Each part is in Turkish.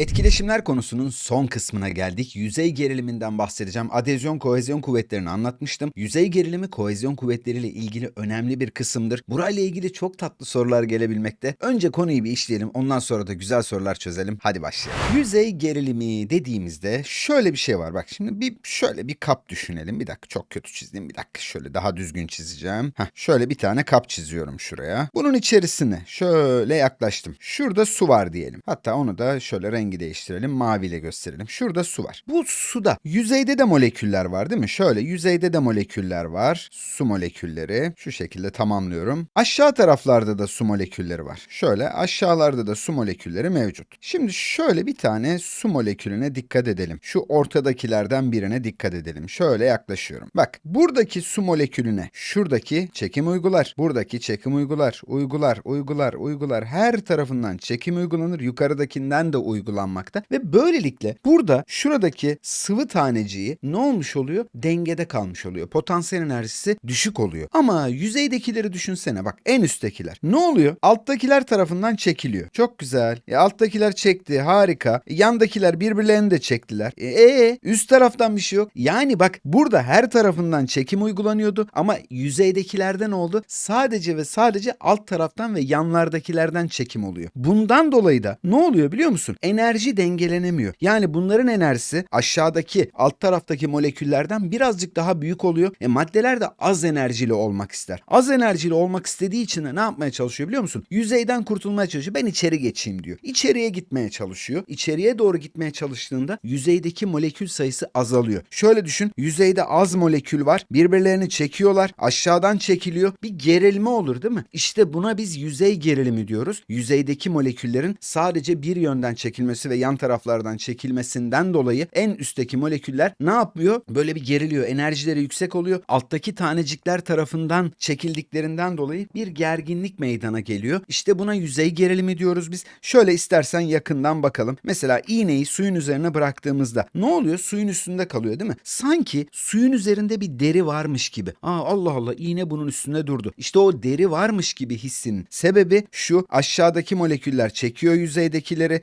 Etkileşimler konusunun son kısmına geldik. Yüzey geriliminden bahsedeceğim. Adezyon kohezyon kuvvetlerini anlatmıştım. Yüzey gerilimi kohezyon kuvvetleriyle ilgili önemli bir kısımdır. Burayla ilgili çok tatlı sorular gelebilmekte. Önce konuyu bir işleyelim. Ondan sonra da güzel sorular çözelim. Hadi başlayalım. Yüzey gerilimi dediğimizde şöyle bir şey var. Bak şimdi bir şöyle bir kap düşünelim. Bir dakika çok kötü çizdim. Bir dakika şöyle daha düzgün çizeceğim. Heh, şöyle bir tane kap çiziyorum şuraya. Bunun içerisine şöyle yaklaştım. Şurada su var diyelim. Hatta onu da şöyle rengi değiştirelim. Maviyle gösterelim. Şurada su var. Bu suda yüzeyde de moleküller var değil mi? Şöyle yüzeyde de moleküller var. Su molekülleri. Şu şekilde tamamlıyorum. Aşağı taraflarda da su molekülleri var. Şöyle aşağılarda da su molekülleri mevcut. Şimdi şöyle bir tane su molekülüne dikkat edelim. Şu ortadakilerden birine dikkat edelim. Şöyle yaklaşıyorum. Bak buradaki su molekülüne şuradaki çekim uygular. Buradaki çekim uygular. Uygular, uygular, uygular. Her tarafından çekim uygulanır. Yukarıdakinden de uygulanmakta. Ve böylelikle burada şuradaki sıvı taneciği ne olmuş oluyor? Dengede kalmış oluyor. Potansiyel enerjisi düşük oluyor. Ama yüzeydekileri düşünsene bak en üsttekiler. Ne oluyor? Alttakiler tarafından çekiliyor. Çok güzel. E, alttakiler çekti harika. E, yandakiler birbirlerini de çektiler. E, e, üst taraftan bir şey yok. Yani bak burada her tarafından çekim uygulanıyordu ama yüzeydekilerden oldu. Sadece ve sadece alt taraftan ve yanlardakilerden çekim oluyor. Bundan dolayı da ne oluyor biliyor musun? Enerji dengelenemiyor. Yani bunların enerjisi aşağıdaki alt taraftaki moleküllerden birazcık daha büyük oluyor. E maddeler de az enerjili olmak ister. Az enerjili olmak istediği için de ne yapmaya çalışıyor biliyor musun? Yüzeyden kurtulmaya çalışıyor. Ben içeri geçeyim diyor. İçeriye gitmeye çalışıyor. İçeriye doğru gitmeye çalıştığında yüzeydeki molekül sayısı azalıyor. Şöyle düşün. Yüzeyde az molekül var. Birbirlerini çekiyorlar. Aşağıdan çekiliyor. Bir gerilme olur değil mi? İşte buna biz yüzey gerilimi diyoruz. Yüzeydeki moleküllerin sadece bir yönden çekilmesi ve yan taraflardan çekilmesinden dolayı en üstteki moleküller ne yapıyor? Böyle bir geriliyor. Enerjileri yüksek oluyor. Alttaki tanecikler tarafından çekildiklerinden dolayı bir gerginlik meydana geliyor. İşte buna yüzey gerilimi diyoruz biz. Şöyle istersen yakından bakalım. Mesela iğneyi suyun üzerine bıraktığımızda ne oluyor? Suyun üstünde kalıyor değil mi? Sanki suyun üzerinde bir deri varmış gibi. Aa Allah Allah iğne bunun üstünde durdu. İşte o deri varmış gibi hissinin sebebi şu aşağıdaki moleküller çekiyor yüzeydekileri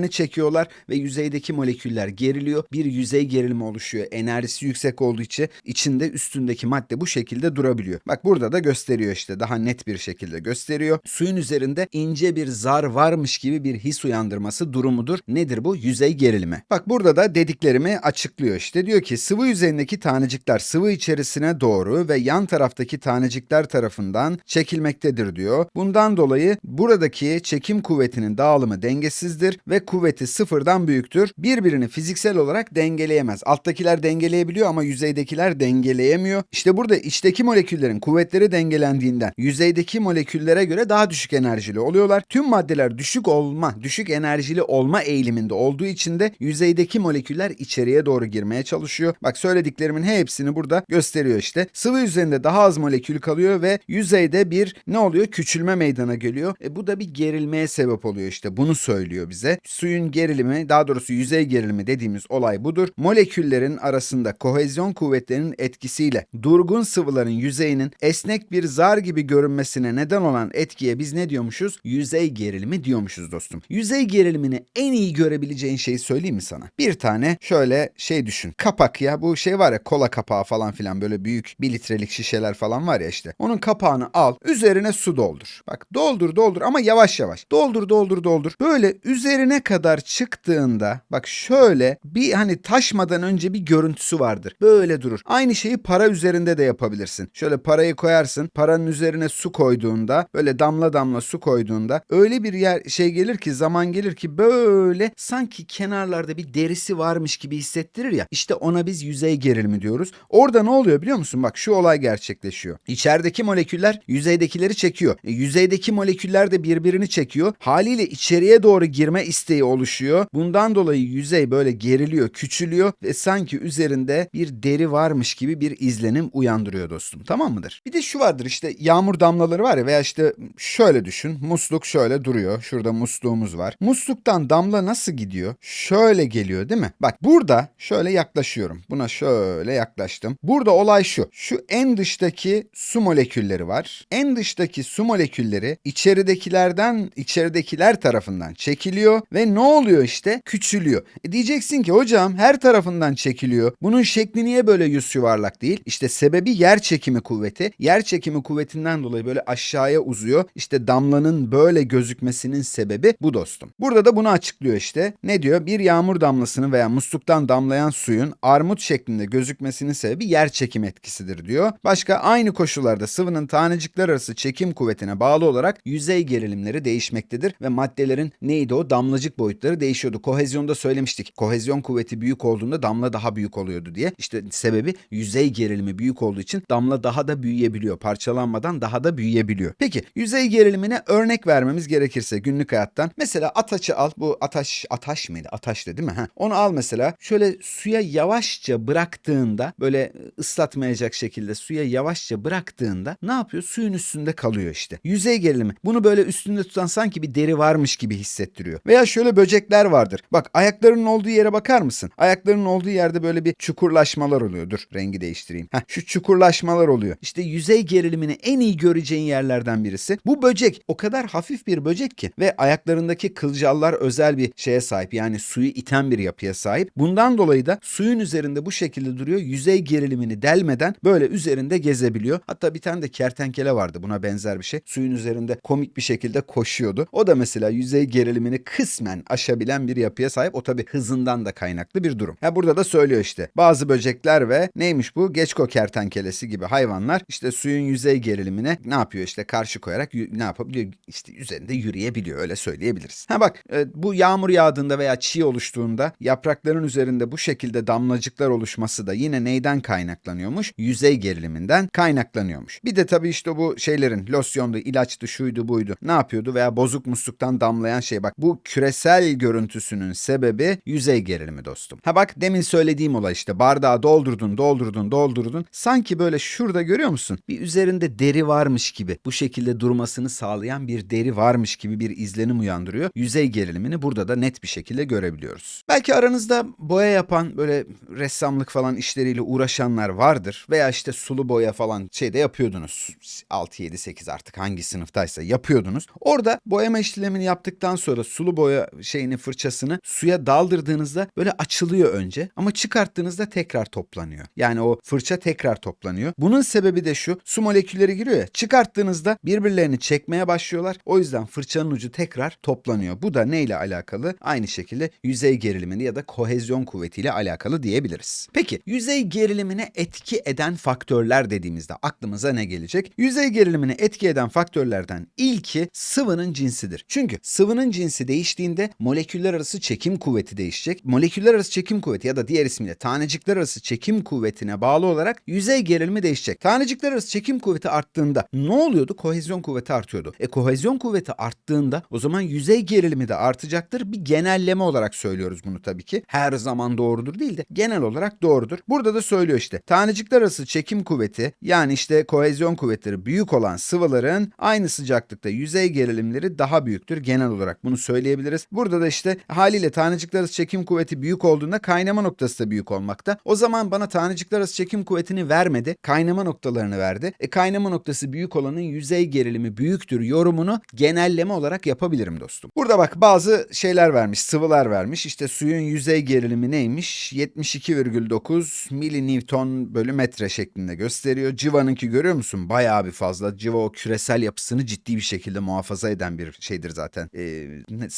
birbirlerini çekiyorlar ve yüzeydeki moleküller geriliyor. Bir yüzey gerilimi oluşuyor. Enerjisi yüksek olduğu için içinde üstündeki madde bu şekilde durabiliyor. Bak burada da gösteriyor işte daha net bir şekilde gösteriyor. Suyun üzerinde ince bir zar varmış gibi bir his uyandırması durumudur. Nedir bu? Yüzey gerilimi. Bak burada da dediklerimi açıklıyor işte. Diyor ki sıvı yüzeyindeki tanecikler sıvı içerisine doğru ve yan taraftaki tanecikler tarafından çekilmektedir diyor. Bundan dolayı buradaki çekim kuvvetinin dağılımı dengesizdir ve kuvveti sıfırdan büyüktür. Birbirini fiziksel olarak dengeleyemez. Alttakiler dengeleyebiliyor ama yüzeydekiler dengeleyemiyor. İşte burada içteki moleküllerin kuvvetleri dengelendiğinden yüzeydeki moleküllere göre daha düşük enerjili oluyorlar. Tüm maddeler düşük olma, düşük enerjili olma eğiliminde olduğu için de yüzeydeki moleküller içeriye doğru girmeye çalışıyor. Bak söylediklerimin hepsini burada gösteriyor işte. Sıvı üzerinde daha az molekül kalıyor ve yüzeyde bir ne oluyor? Küçülme meydana geliyor. E bu da bir gerilmeye sebep oluyor işte. Bunu söylüyor bize. Suyun gerilimi, daha doğrusu yüzey gerilimi dediğimiz olay budur. Moleküllerin arasında kohezyon kuvvetlerinin etkisiyle durgun sıvıların yüzeyinin esnek bir zar gibi görünmesine neden olan etkiye biz ne diyormuşuz? Yüzey gerilimi diyormuşuz dostum. Yüzey gerilimini en iyi görebileceğin şeyi söyleyeyim mi sana? Bir tane şöyle şey düşün. Kapak ya bu şey var ya kola kapağı falan filan böyle büyük bir litrelik şişeler falan var ya işte. Onun kapağını al üzerine su doldur. Bak doldur doldur ama yavaş yavaş. Doldur doldur doldur. Böyle üzerine kadar çıktığında bak şöyle bir hani taşmadan önce bir görüntüsü vardır. Böyle durur. Aynı şeyi para üzerinde de yapabilirsin. Şöyle parayı koyarsın. Paranın üzerine su koyduğunda böyle damla damla su koyduğunda öyle bir yer şey gelir ki zaman gelir ki böyle sanki kenarlarda bir derisi varmış gibi hissettirir ya. İşte ona biz yüzey gerilimi diyoruz. Orada ne oluyor biliyor musun? Bak şu olay gerçekleşiyor. İçerideki moleküller yüzeydekileri çekiyor. E, yüzeydeki moleküller de birbirini çekiyor. Haliyle içeriye doğru girme isteği oluşuyor. Bundan dolayı yüzey böyle geriliyor, küçülüyor ve sanki üzerinde bir deri varmış gibi bir izlenim uyandırıyor dostum. Tamam mıdır? Bir de şu vardır işte yağmur damlaları var ya veya işte şöyle düşün. Musluk şöyle duruyor. Şurada musluğumuz var. Musluktan damla nasıl gidiyor? Şöyle geliyor değil mi? Bak burada şöyle yaklaşıyorum. Buna şöyle yaklaştım. Burada olay şu. Şu en dıştaki su molekülleri var. En dıştaki su molekülleri içeridekilerden içeridekiler tarafından çekiliyor ve Ne oluyor işte? Küçülüyor. E diyeceksin ki hocam her tarafından çekiliyor. Bunun şekli niye böyle yüz yuvarlak değil? İşte sebebi yer çekimi kuvveti. Yer çekimi kuvvetinden dolayı böyle aşağıya uzuyor. İşte damlanın böyle gözükmesinin sebebi bu dostum. Burada da bunu açıklıyor işte. Ne diyor? Bir yağmur damlasını veya musluktan damlayan suyun armut şeklinde gözükmesinin sebebi yer çekim etkisidir diyor. Başka aynı koşullarda sıvının tanecikler arası çekim kuvvetine bağlı olarak yüzey gerilimleri değişmektedir ve maddelerin neydi o damlacık boyutları değişiyordu. Kohezyonda söylemiştik. Kohezyon kuvveti büyük olduğunda damla daha büyük oluyordu diye. İşte sebebi yüzey gerilimi büyük olduğu için damla daha da büyüyebiliyor. Parçalanmadan daha da büyüyebiliyor. Peki yüzey gerilimine örnek vermemiz gerekirse günlük hayattan. Mesela ataçı al. Bu ataş ataş mıydı? Ataştı değil mi? Ha. Onu al mesela. Şöyle suya yavaşça bıraktığında böyle ıslatmayacak şekilde suya yavaşça bıraktığında ne yapıyor? Suyun üstünde kalıyor işte. Yüzey gerilimi. Bunu böyle üstünde tutan sanki bir deri varmış gibi hissettiriyor. Veya şöyle böcekler vardır. Bak ayaklarının olduğu yere bakar mısın? Ayaklarının olduğu yerde böyle bir çukurlaşmalar oluyor. Dur rengi değiştireyim. Heh, şu çukurlaşmalar oluyor. İşte yüzey gerilimini en iyi göreceğin yerlerden birisi. Bu böcek o kadar hafif bir böcek ki ve ayaklarındaki kılcallar özel bir şeye sahip. Yani suyu iten bir yapıya sahip. Bundan dolayı da suyun üzerinde bu şekilde duruyor. Yüzey gerilimini delmeden böyle üzerinde gezebiliyor. Hatta bir tane de kertenkele vardı buna benzer bir şey. Suyun üzerinde komik bir şekilde koşuyordu. O da mesela yüzey gerilimini kısmen aşabilen bir yapıya sahip. O tabi hızından da kaynaklı bir durum. Ha burada da söylüyor işte. Bazı böcekler ve neymiş bu? Geçko kertenkelesi gibi hayvanlar işte suyun yüzey gerilimine ne yapıyor işte karşı koyarak ne yapabiliyor? İşte üzerinde yürüyebiliyor öyle söyleyebiliriz. Ha bak e, bu yağmur yağdığında veya çiğ oluştuğunda yaprakların üzerinde bu şekilde damlacıklar oluşması da yine neyden kaynaklanıyormuş? Yüzey geriliminden kaynaklanıyormuş. Bir de tabii işte bu şeylerin losyondu, ilaçtı, şuydu, buydu. Ne yapıyordu veya bozuk musluktan damlayan şey bak bu küresel görüntüsünün sebebi yüzey gerilimi dostum. Ha bak demin söylediğim olay işte bardağı doldurdun, doldurdun, doldurdun. Sanki böyle şurada görüyor musun? Bir üzerinde deri varmış gibi bu şekilde durmasını sağlayan bir deri varmış gibi bir izlenim uyandırıyor. Yüzey gerilimini burada da net bir şekilde görebiliyoruz. Belki aranızda boya yapan böyle ressamlık falan işleriyle uğraşanlar vardır veya işte sulu boya falan şeyde yapıyordunuz. 6 7 8 artık hangi sınıftaysa yapıyordunuz. Orada boyama işlemini yaptıktan sonra sulu boya şeyini fırçasını suya daldırdığınızda böyle açılıyor önce ama çıkarttığınızda tekrar toplanıyor. Yani o fırça tekrar toplanıyor. Bunun sebebi de şu. Su molekülleri giriyor ya. Çıkarttığınızda birbirlerini çekmeye başlıyorlar. O yüzden fırçanın ucu tekrar toplanıyor. Bu da neyle alakalı? Aynı şekilde yüzey gerilimini ya da kohezyon kuvvetiyle alakalı diyebiliriz. Peki yüzey gerilimine etki eden faktörler dediğimizde aklımıza ne gelecek? Yüzey gerilimini etki eden faktörlerden ilki sıvının cinsidir. Çünkü sıvının cinsi değiştiğinde moleküller arası çekim kuvveti değişecek. Moleküller arası çekim kuvveti ya da diğer ismiyle tanecikler arası çekim kuvvetine bağlı olarak yüzey gerilimi değişecek. Tanecikler arası çekim kuvveti arttığında ne oluyordu? Kohezyon kuvveti artıyordu. E kohezyon kuvveti arttığında o zaman yüzey gerilimi de artacaktır. Bir genelleme olarak söylüyoruz bunu tabii ki. Her zaman doğrudur değil de genel olarak doğrudur. Burada da söylüyor işte. Tanecikler arası çekim kuvveti yani işte kohezyon kuvvetleri büyük olan sıvıların aynı sıcaklıkta yüzey gerilimleri daha büyüktür. Genel olarak bunu söyleyebiliriz. Burada da işte haliyle tanecikler arası çekim kuvveti büyük olduğunda kaynama noktası da büyük olmakta. O zaman bana tanecikler arası çekim kuvvetini vermedi. Kaynama noktalarını verdi. E kaynama noktası büyük olanın yüzey gerilimi büyüktür yorumunu genelleme olarak yapabilirim dostum. Burada bak bazı şeyler vermiş, sıvılar vermiş. İşte suyun yüzey gerilimi neymiş? 72,9 milinewton bölü metre şeklinde gösteriyor. Civa'nınki görüyor musun? Bayağı bir fazla. Civa o küresel yapısını ciddi bir şekilde muhafaza eden bir şeydir zaten. Ee, ne-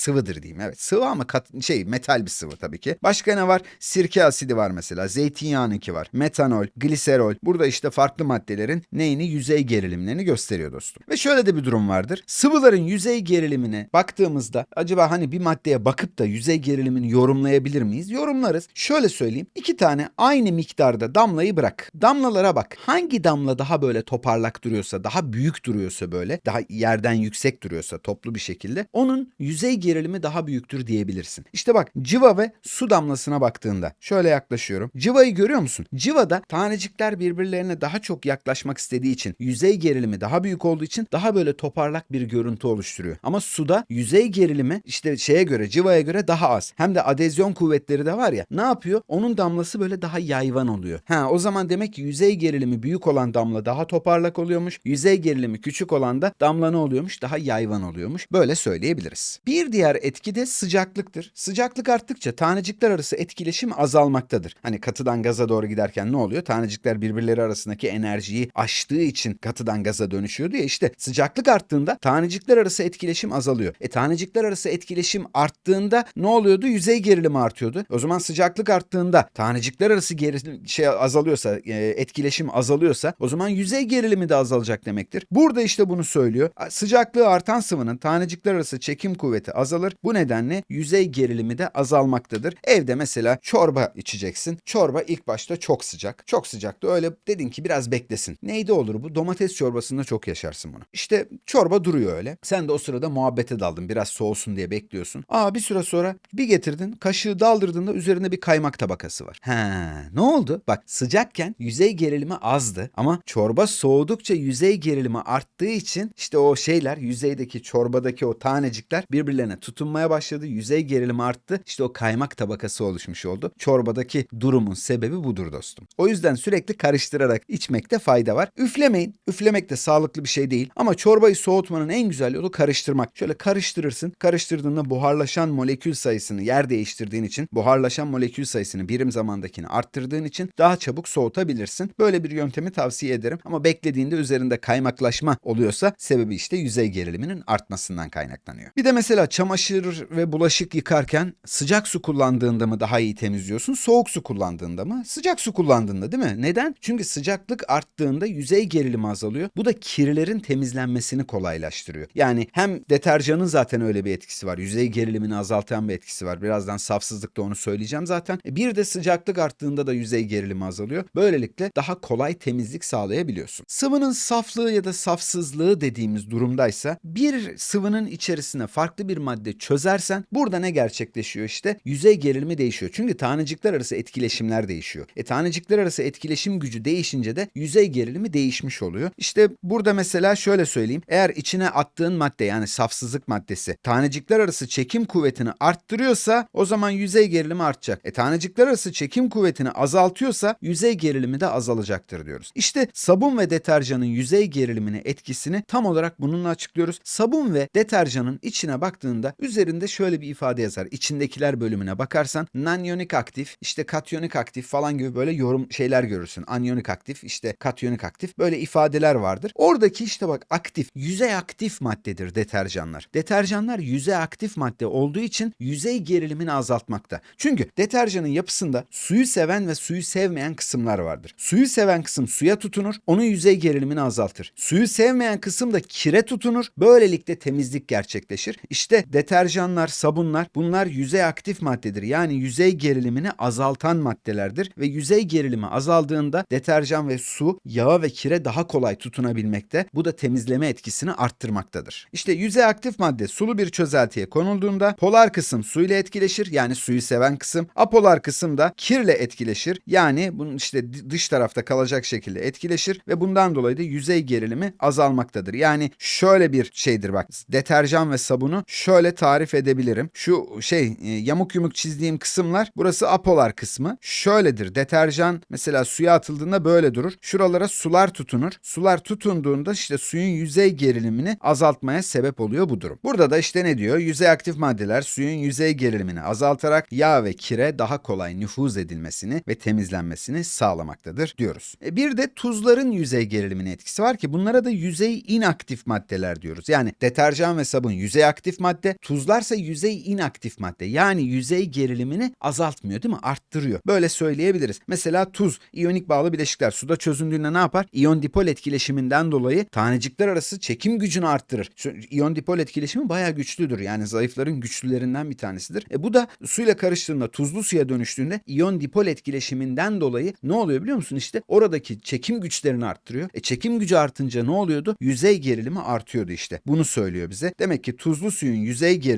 sıvıdır diyeyim. Evet sıvı ama kat, şey metal bir sıvı tabii ki. Başka ne var? Sirke asidi var mesela. Zeytinyağınınki var. Metanol, gliserol. Burada işte farklı maddelerin neyini yüzey gerilimlerini gösteriyor dostum. Ve şöyle de bir durum vardır. Sıvıların yüzey gerilimine baktığımızda acaba hani bir maddeye bakıp da yüzey gerilimini yorumlayabilir miyiz? Yorumlarız. Şöyle söyleyeyim. iki tane aynı miktarda damlayı bırak. Damlalara bak. Hangi damla daha böyle toparlak duruyorsa, daha büyük duruyorsa böyle, daha yerden yüksek duruyorsa toplu bir şekilde onun yüzey gerilimi daha büyüktür diyebilirsin. İşte bak civa ve su damlasına baktığında şöyle yaklaşıyorum. Civayı görüyor musun? Civada tanecikler birbirlerine daha çok yaklaşmak istediği için yüzey gerilimi daha büyük olduğu için daha böyle toparlak bir görüntü oluşturuyor. Ama suda yüzey gerilimi işte şeye göre civaya göre daha az. Hem de adezyon kuvvetleri de var ya. Ne yapıyor? Onun damlası böyle daha yayvan oluyor. Ha o zaman demek ki yüzey gerilimi büyük olan damla daha toparlak oluyormuş. Yüzey gerilimi küçük olan da damla ne oluyormuş? Daha yayvan oluyormuş. Böyle söyleyebiliriz. Bir diğer etki de sıcaklıktır. Sıcaklık arttıkça tanecikler arası etkileşim azalmaktadır. Hani katıdan gaza doğru giderken ne oluyor? Tanecikler birbirleri arasındaki enerjiyi aştığı için katıdan gaza dönüşüyordu ya işte sıcaklık arttığında tanecikler arası etkileşim azalıyor. E tanecikler arası etkileşim arttığında ne oluyordu? Yüzey gerilimi artıyordu. O zaman sıcaklık arttığında tanecikler arası gerilim şey azalıyorsa, e, etkileşim azalıyorsa o zaman yüzey gerilimi de azalacak demektir. Burada işte bunu söylüyor. Sıcaklığı artan sıvının tanecikler arası çekim kuvveti azalır. Bu nedenle yüzey gerilimi de azalmaktadır. Evde mesela çorba içeceksin. Çorba ilk başta çok sıcak. Çok sıcaktı. Öyle dedin ki biraz beklesin. Neydi olur bu? Domates çorbasında çok yaşarsın bunu. İşte çorba duruyor öyle. Sen de o sırada muhabbete daldın. Biraz soğusun diye bekliyorsun. Aa bir süre sonra bir getirdin. Kaşığı daldırdığında üzerinde bir kaymak tabakası var. He, ne oldu? Bak sıcakken yüzey gerilimi azdı ama çorba soğudukça yüzey gerilimi arttığı için işte o şeyler yüzeydeki çorbadaki o tanecikler birbirlerine tutunmaya başladı. Yüzey gerilimi arttı. İşte o kaymak tabakası oluşmuş oldu. Çorbadaki durumun sebebi budur dostum. O yüzden sürekli karıştırarak içmekte fayda var. Üflemeyin. Üflemek de sağlıklı bir şey değil. Ama çorbayı soğutmanın en güzel yolu karıştırmak. Şöyle karıştırırsın. Karıştırdığında buharlaşan molekül sayısını yer değiştirdiğin için buharlaşan molekül sayısını birim zamandakini arttırdığın için daha çabuk soğutabilirsin. Böyle bir yöntemi tavsiye ederim. Ama beklediğinde üzerinde kaymaklaşma oluyorsa sebebi işte yüzey geriliminin artmasından kaynaklanıyor. Bir de mesela çamaşır ve bulaşık yıkarken sıcak su kullandığında mı daha iyi temizliyorsun, soğuk su kullandığında mı? Sıcak su kullandığında değil mi? Neden? Çünkü sıcaklık arttığında yüzey gerilimi azalıyor. Bu da kirlerin temizlenmesini kolaylaştırıyor. Yani hem deterjanın zaten öyle bir etkisi var. Yüzey gerilimini azaltan bir etkisi var. Birazdan safsızlıkta onu söyleyeceğim zaten. E, Bir de sıcaklık arttığında da yüzey gerilimi azalıyor. Böylelikle daha kolay temizlik sağlayabiliyorsun. Sıvının saflığı ya da safsızlığı dediğimiz durumdaysa bir sıvının içerisine farklı bir madde çözersen burada ne gerçekleşiyor işte? Yüzey gerilimi değişiyor. Çünkü tanecikler arası etkileşimler değişiyor. E tanecikler arası etkileşim gücü değişince de yüzey gerilimi değişmiş oluyor. İşte burada mesela şöyle söyleyeyim. Eğer içine attığın madde yani safsızlık maddesi tanecikler arası çekim kuvvetini arttırıyorsa o zaman yüzey gerilimi artacak. E tanecikler arası çekim kuvvetini azaltıyorsa yüzey gerilimi de azalacaktır diyoruz. İşte sabun ve deterjanın yüzey gerilimine etkisini tam olarak bununla açıklıyoruz. Sabun ve deterjanın içine baktığında üzerinde şöyle bir ifade yazar. İçindekiler bölümüne bakarsan nanyonik aktif, işte katyonik aktif falan gibi böyle yorum şeyler görürsün. Anyonik aktif, işte katyonik aktif böyle ifadeler vardır. Oradaki işte bak aktif, yüzey aktif maddedir deterjanlar. Deterjanlar yüzey aktif madde olduğu için yüzey gerilimini azaltmakta. Çünkü deterjanın yapısında suyu seven ve suyu sevmeyen kısımlar vardır. Suyu seven kısım suya tutunur, onun yüzey gerilimini azaltır. Suyu sevmeyen kısım da kire tutunur, böylelikle temizlik gerçekleşir. İşte deterjanlar, sabunlar bunlar yüzey aktif maddedir. Yani yüzey gerilimini azaltan maddelerdir ve yüzey gerilimi azaldığında deterjan ve su, yağa ve kire daha kolay tutunabilmekte. Bu da temizleme etkisini arttırmaktadır. İşte yüzey aktif madde sulu bir çözeltiye konulduğunda polar kısım su ile etkileşir yani suyu seven kısım. Apolar kısım da kirle etkileşir. Yani bunun işte dış tarafta kalacak şekilde etkileşir ve bundan dolayı da yüzey gerilimi azalmaktadır. Yani şöyle bir şeydir bak deterjan ve sabunu şöyle tarif edebilirim. Şu şey e, yamuk yumuk çizdiğim kısımlar burası apolar kısmı. Şöyledir deterjan mesela suya atıldığında böyle durur. Şuralara sular tutunur. Sular tutunduğunda işte suyun yüzey gerilimini azaltmaya sebep oluyor bu durum. Burada da işte ne diyor? Yüzey aktif maddeler suyun yüzey gerilimini azaltarak yağ ve kire daha kolay nüfuz edilmesini ve temizlenmesini sağlamaktadır diyoruz. E bir de tuzların yüzey gerilimine etkisi var ki bunlara da yüzey inaktif maddeler diyoruz. Yani deterjan ve sabun yüzey aktif madde, tuzlarsa yüzey inaktif madde. Yani yüzey gerilimini azaltmıyor değil mi? Arttırıyor. Böyle söyleyebiliriz. Mesela tuz, iyonik bağlı bileşikler suda çözündüğünde ne yapar? İyon dipol etkileşiminden dolayı tanecikler arası çekim gücünü arttırır. İyon dipol etkileşimi bayağı güçlüdür. Yani zayıfların güçlülerinden bir tanesidir. E bu da suyla karıştığında tuzlu suya dönüştüğünde iyon dipol etkileşiminden dolayı ne oluyor biliyor musun? İşte oradaki çekim güçlerini arttırıyor. E çekim gücü artınca ne oluyordu? Yüzey gerilimi artıyordu işte. Bunu söylüyor bize. Demek ki tuzlu suyun yüzey gerilimi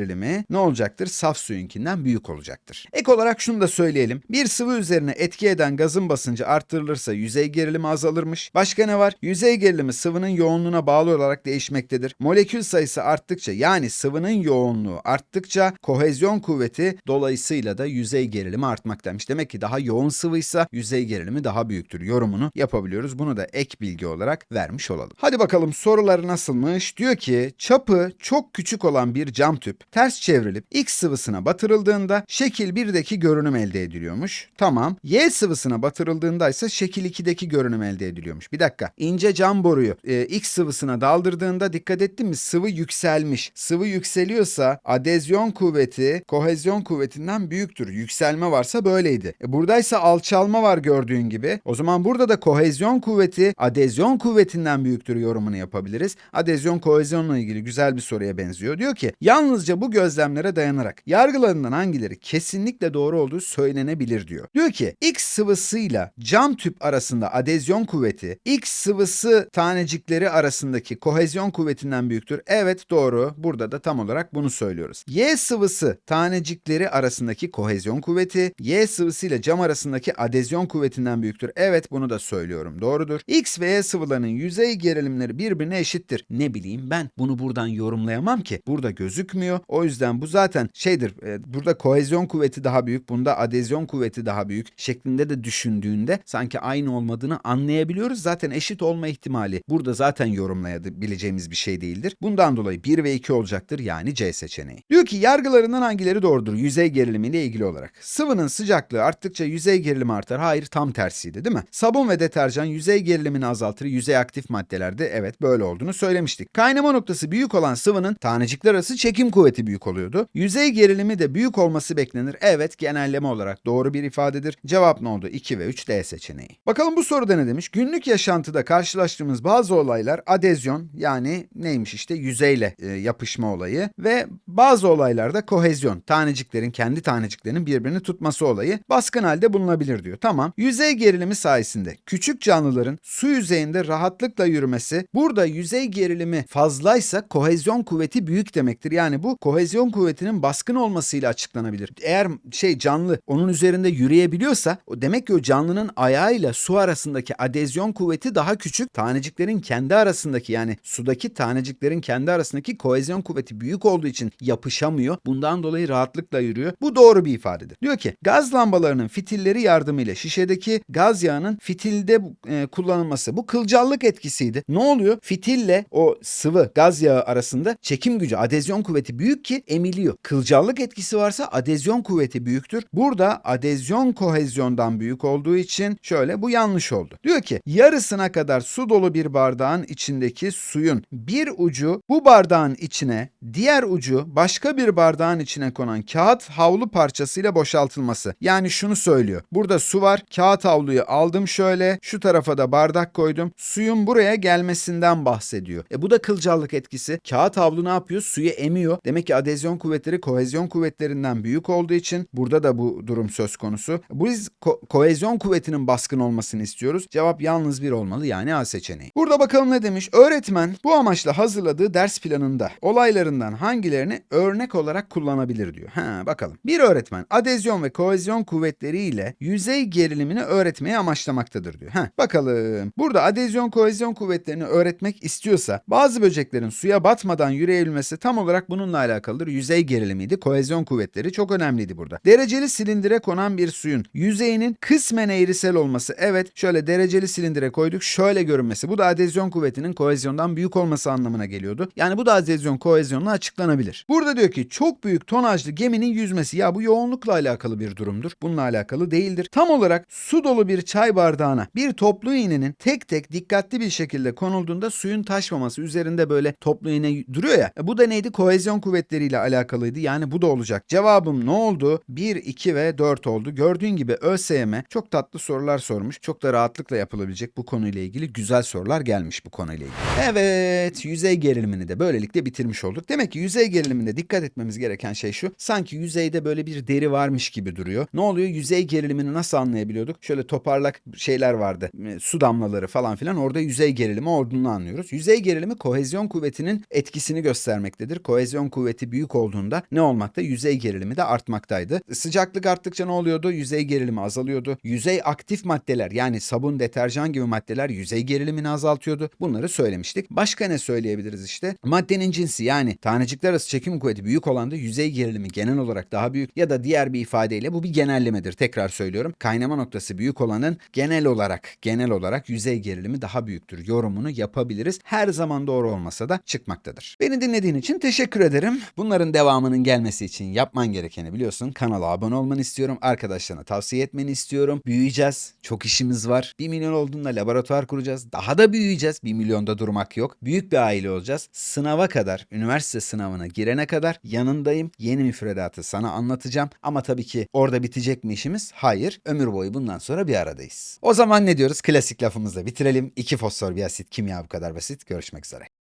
ne olacaktır? Saf suyunkinden büyük olacaktır. Ek olarak şunu da söyleyelim. Bir sıvı üzerine etki eden gazın basıncı arttırılırsa yüzey gerilimi azalırmış. Başka ne var? Yüzey gerilimi sıvının yoğunluğuna bağlı olarak değişmektedir. Molekül sayısı arttıkça yani sıvının yoğunluğu arttıkça kohezyon kuvveti dolayısıyla da yüzey gerilimi artmaktaymış. Demek ki daha yoğun sıvıysa yüzey gerilimi daha büyüktür yorumunu yapabiliyoruz. Bunu da ek bilgi olarak vermiş olalım. Hadi bakalım soruları nasılmış? Diyor ki çapı çok küçük olan bir cam tüp ters çevrilip X sıvısına batırıldığında şekil 1'deki görünüm elde ediliyormuş. Tamam. Y sıvısına batırıldığında ise şekil 2'deki görünüm elde ediliyormuş. Bir dakika. İnce cam boruyu e, X sıvısına daldırdığında dikkat ettin mi? Sıvı yükselmiş. Sıvı yükseliyorsa adezyon kuvveti kohezyon kuvvetinden büyüktür. Yükselme varsa böyleydi. E, buradaysa alçalma var gördüğün gibi. O zaman burada da kohezyon kuvveti adezyon kuvvetinden büyüktür yorumunu yapabiliriz. Adezyon kohezyonla ilgili güzel bir soruya benziyor. Diyor ki yalnızca bu gözlemlere dayanarak yargılarından hangileri kesinlikle doğru olduğu söylenebilir diyor. Diyor ki X sıvısıyla cam tüp arasında adezyon kuvveti X sıvısı tanecikleri arasındaki kohezyon kuvvetinden büyüktür. Evet doğru. Burada da tam olarak bunu söylüyoruz. Y sıvısı tanecikleri arasındaki kohezyon kuvveti Y sıvısıyla cam arasındaki adezyon kuvvetinden büyüktür. Evet bunu da söylüyorum. Doğrudur. X ve Y sıvılarının yüzey gerilimleri birbirine eşittir. Ne bileyim ben bunu buradan yorumlayamam ki. Burada gözükmüyor. O yüzden bu zaten şeydir. e, Burada kohezyon kuvveti daha büyük. Bunda adezyon kuvveti daha büyük. Şeklinde de düşündüğünde sanki aynı olmadığını anlayabiliyoruz. Zaten eşit olma ihtimali burada zaten yorumlayabileceğimiz bir şey değildir. Bundan dolayı 1 ve 2 olacaktır yani C seçeneği. Diyor ki yargılarından hangileri doğrudur yüzey gerilimiyle ilgili olarak? Sıvının sıcaklığı arttıkça yüzey gerilimi artar. Hayır tam tersiydi değil mi? Sabun ve deterjan yüzey gerilimini azaltır. Yüzey aktif maddelerde evet böyle olduğunu söylemiştik. Kaynama noktası büyük olan sıvının tanecikler arası çekim kuvveti büyük oluyordu. Yüzey gerilimi de büyük olması beklenir. Evet genelleme olarak doğru bir ifadedir. Cevap ne oldu? 2 ve 3 D seçeneği. Bakalım bu soruda ne demiş? Günlük yaşantıda karşılaştığımız bazı olaylar adezyon yani neymiş işte yüzeyle e, yapışma olayı ve bazı olaylarda kohezyon taneciklerin kendi taneciklerinin birbirini tutması olayı baskın halde bulunabilir diyor. Tamam. Yüzey gerilimi sayesinde küçük canlıların su yüzeyinde rahatlıkla yürümesi burada yüzey gerilimi fazlaysa kohezyon kuvveti büyük demektir. Yani bu kohezyon kuvvetinin baskın olmasıyla açıklanabilir. Eğer şey canlı onun üzerinde yürüyebiliyorsa o demek ki o canlının ayağıyla su arasındaki adezyon kuvveti daha küçük. Taneciklerin kendi arasındaki yani sudaki taneciklerin kendi arasındaki kohezyon kuvveti büyük olduğu için yapışamıyor. Bundan dolayı rahatlıkla yürüyor. Bu doğru bir ifadedir. Diyor ki gaz lambalarının fitilleri yardımıyla şişedeki gaz yağının fitilde e, kullanılması bu kılcallık etkisiydi. Ne oluyor? Fitille o sıvı gaz yağı arasında çekim gücü, adezyon kuvveti büyük ki emiliyor. Kılcallık etkisi varsa adezyon kuvveti büyüktür. Burada adezyon kohezyondan büyük olduğu için şöyle bu yanlış oldu. Diyor ki yarısına kadar su dolu bir bardağın içindeki suyun bir ucu bu bardağın içine, diğer ucu başka bir bardağın içine konan kağıt havlu parçasıyla boşaltılması. Yani şunu söylüyor. Burada su var. Kağıt havluyu aldım şöyle. Şu tarafa da bardak koydum. Suyun buraya gelmesinden bahsediyor. E bu da kılcallık etkisi. Kağıt havlu ne yapıyor? Suyu emiyor. Demek ki adezyon kuvvetleri kohezyon kuvvetlerinden büyük olduğu için burada da bu durum söz konusu. Biz ko- kohezyon kuvvetinin baskın olmasını istiyoruz. Cevap yalnız bir olmalı yani A seçeneği. Burada bakalım ne demiş? Öğretmen bu amaçla hazırladığı ders planında olaylarından hangilerini örnek olarak kullanabilir diyor. Ha bakalım. Bir öğretmen adezyon ve kohezyon kuvvetleriyle yüzey gerilimini öğretmeye amaçlamaktadır diyor. Ha bakalım. Burada adezyon kohezyon kuvvetlerini öğretmek istiyorsa bazı böceklerin suya batmadan yürüyebilmesi tam olarak bununla alakalıdır. Yüzey gerilimiydi. Kohezyon kuvvetleri çok önemliydi burada. Dereceli silindire konan bir suyun yüzeyinin kısmen eğrisel olması. Evet şöyle dereceli silindire koyduk. Şöyle görünmesi. Bu da adezyon kuvvetinin kohezyondan büyük olması anlamına geliyordu. Yani bu da adezyon kohezyonla açıklanabilir. Burada diyor ki çok büyük tonajlı geminin yüzmesi. Ya bu yoğunlukla alakalı bir durumdur. Bununla alakalı değildir. Tam olarak su dolu bir çay bardağına bir toplu iğnenin tek tek dikkatli bir şekilde konulduğunda suyun taşmaması üzerinde böyle toplu iğne duruyor ya. E bu da neydi? Kohezyon kuvvetleriyle alakalıydı. Yani bu da olacak. Cevabım ne oldu? 1, 2 ve 4 oldu. Gördüğün gibi ÖSYM çok tatlı sorular sormuş. Çok da rahatlıkla yapılabilecek bu konuyla ilgili güzel sorular gelmiş bu konuyla ilgili. Evet, yüzey gerilimini de böylelikle bitirmiş olduk. Demek ki yüzey geriliminde dikkat etmemiz gereken şey şu. Sanki yüzeyde böyle bir deri varmış gibi duruyor. Ne oluyor? Yüzey gerilimini nasıl anlayabiliyorduk? Şöyle toparlak şeyler vardı. E, Su damlaları falan filan. Orada yüzey gerilimi olduğunu anlıyoruz. Yüzey gerilimi kohezyon kuvvetinin etkisini göstermektedir. Kohezyon kuvveti büyük olduğunda ne olmakta? Yüzey gerilimi de artmaktaydı. Sıcaklık arttıkça ne oluyordu? Yüzey gerilimi azalıyordu. Yüzey aktif maddeler yani sabun, deterjan gibi maddeler yüzey gerilimini azaltıyordu. Bunları söylemiştik. Başka ne söyleyebiliriz işte? Maddenin cinsi yani tanecikler arası çekim kuvveti büyük olan da yüzey gerilimi genel olarak daha büyük ya da diğer bir ifadeyle bu bir genellemedir. Tekrar söylüyorum. Kaynama noktası büyük olanın genel olarak genel olarak yüzey gerilimi daha büyüktür. Yorumunu yapabiliriz. Her zaman doğru olmasa da çıkmaktadır. Beni dinlediğin için teşekkür ederim. Kardeşim bunların devamının gelmesi için yapman gerekeni biliyorsun. Kanala abone olmanı istiyorum. Arkadaşlarına tavsiye etmeni istiyorum. Büyüyeceğiz. Çok işimiz var. 1 milyon olduğunda laboratuvar kuracağız. Daha da büyüyeceğiz. 1 milyonda durmak yok. Büyük bir aile olacağız. Sınava kadar, üniversite sınavına girene kadar yanındayım. Yeni müfredatı sana anlatacağım. Ama tabii ki orada bitecek mi işimiz? Hayır. Ömür boyu bundan sonra bir aradayız. O zaman ne diyoruz? Klasik lafımızla bitirelim. İki fosfor bir asit kimya bu kadar basit. Görüşmek üzere.